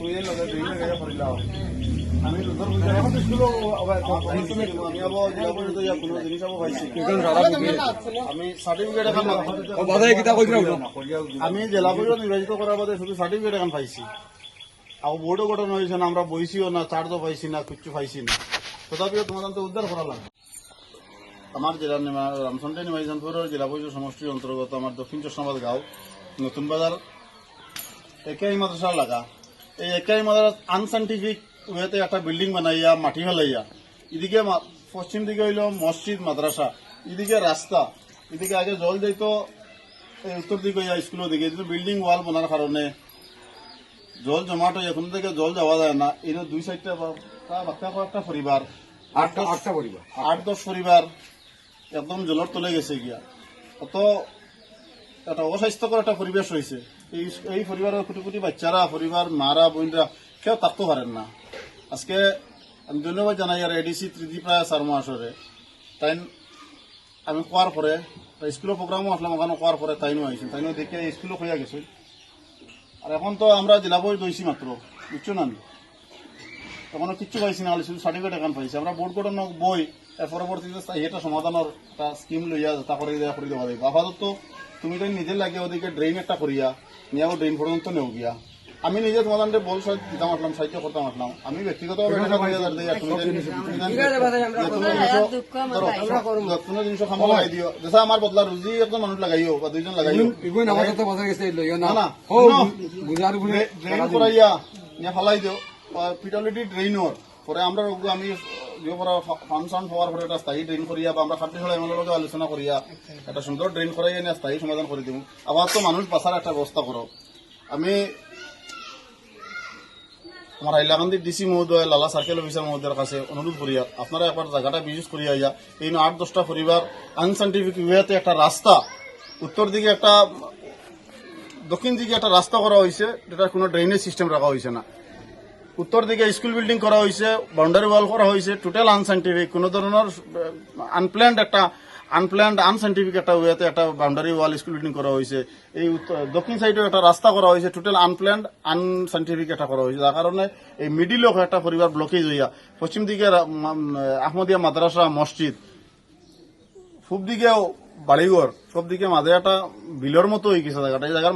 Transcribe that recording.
দুই লগে করিলাও আমি বুঝা এখন স্কুল আমি আবো জেলা পর্যন্ত ইয়া কোনো জিনিস আবো পাইছি আমি সার্টিফিকেট এখন বাজারে কিতা কইরা আমি জেলা পর্যন্ত নির্বাচিত করার বাদে শুধু সার্টিফিকেট এখন পাইছি। আর বোর্ডও গঠন হয়েছে না আমরা বইছিও না চার্জও পাইছি না কিচ্ছু পাইছি না। তথাপিও তোমাদের উদ্ধার করা লাগবে। আমার জেলার রামসন্ডে নিমাইজানপুরের জেলা পরিষদ সমষ্টির অন্তর্গত আমার দক্ষিণ চশমাবাদ গাঁও নতুন বাজার একেআই মাদ্রাসা লাগা এই একেআই মাদ্রাসা আনসাইন্টিফিক ওয়েতে একটা বিল্ডিং বানাইয়া মাটি ফেলাইয়া এদিকে পশ্চিম দিকে হইল মসজিদ মাদ্রাসা এদিকে রাস্তা এদিকে আগে জল যাইতো এই উত্তর দিকে ইয়া স্কুলের দিকে কিন্তু বিল্ডিং ওয়াল বানার কারণে জল জমাট হয়ে এখন থেকে জল যাওয়া যায় না এই দুই সাইডটা বাচ্চা পরিবার আটটা আটটা পরিবার আট দশ পরিবার একদম জলের তলে গেছে গিয়া। অত একটা অস্বাস্থ্যকর একটা পরিবেশ হয়েছে এই এই পরিবারের কোটি কোটি বাচ্চারা পরিবার মারা বোনরা কেউ থাকতে পারেন না? আজকে আমি ধন্যবাদ জানাই আর এডিসি ত্রিদি প্রায় চার মাসরে তাই আমি কোয়ার পরে স্কুলের প্রোগ্রামও আসলাম ওখানে কোয়ার পরে তাইনও আইসি তাইনও দেখে স্কুলও হইয়া গেছে। আর এখন তো আমরা জেলা বই দইছি মাত্র বুঝছ না? এখনও কিচ্ছু পাইছি না শুধু সার্টিফিকেট এখন পাইছি। আমরা বোর্ড গঠন বই এর পরবর্তীতে এটা সমাধানের একটা স্কিম লইয়া তা করে দেওয়া করে দেওয়া যাবে আপাতত তুমি তো নিজের লাগে ওদিকে ড্রেন একটা করিয়া নিয়ে ড্রেন পর্যন্ত নেও গিয়া। আমি নিজে তোমাদের বল দিতাম আসলাম সাহায্য করতাম আসলাম। আমি যে কোনো জিনিস- খামো লাগাই দিও। যেসা আমার বদলা রুজি একজন মানুষ লাগাইও বা দুইজন লাগাইও। না। না, ড্রেন করাইয়া নিয়ে ফালাই দিও। পিডব্লিউডি ড্রেইনর পরে আমরা আমি ইয়ে করা ফাংশন হওয়ার পরে একটা স্থায়ী ড্রেন করিয়া বা আমরা খাদ্য আলোচনা করিয়া একটা সুন্দর ড্রেন করাইয়া নিয়ে স্থায়ী সমাধান করে দিব আবার তো মানুষ বাঁচার একটা ব্যবস্থা করো। আমি আমার হাইলাকান্দির ডিসি মহোদয়, লালা সার্কেল অফিসার মহোদয়ের কাছে অনুরোধ করিয়া আপনারা একবার জায়গাটা বিজিট করিয়া ইয়া এই আট দশটা পরিবার আনসাইন্টিফিক ওয়েতে একটা রাস্তা, উত্তর দিকে একটা, দক্ষিণ দিকে একটা রাস্তা করা হয়েছে যেটা কোনো ড্রেনেজ সিস্টেম রাখা হয়েছে না। উত্তর দিকে স্কুল বিল্ডিং করা হয়েছে বাউন্ডারি ওয়াল করা হয়েছে টোটাল আনসাইন্টিফিক কোনো ধরনের আনপ্ল্যান্ড একটা আনপ্ল্যান্ড আনসাইন্টিফিক একটা ওয়েতে একটা বাউন্ডারি ওয়াল স্কুল বিল্ডিং করা হয়েছে। এই দক্ষিণ সাইডে একটা রাস্তা করা হয়েছে টোটাল আনপ্ল্যান্ড আনসাইন্টিফিক একটা করা হয়েছে। যার কারণে এই মিডিল একটা পরিবার ব্লকেজ হইয়া, পশ্চিম দিকে আহমদিয়া মাদ্রাসা মসজিদ, পূব দিকেও বাড়িঘর সব দিকে মাঝে একটা বিলের মতো হয়ে গেছে জায়গাটা। এই জায়গার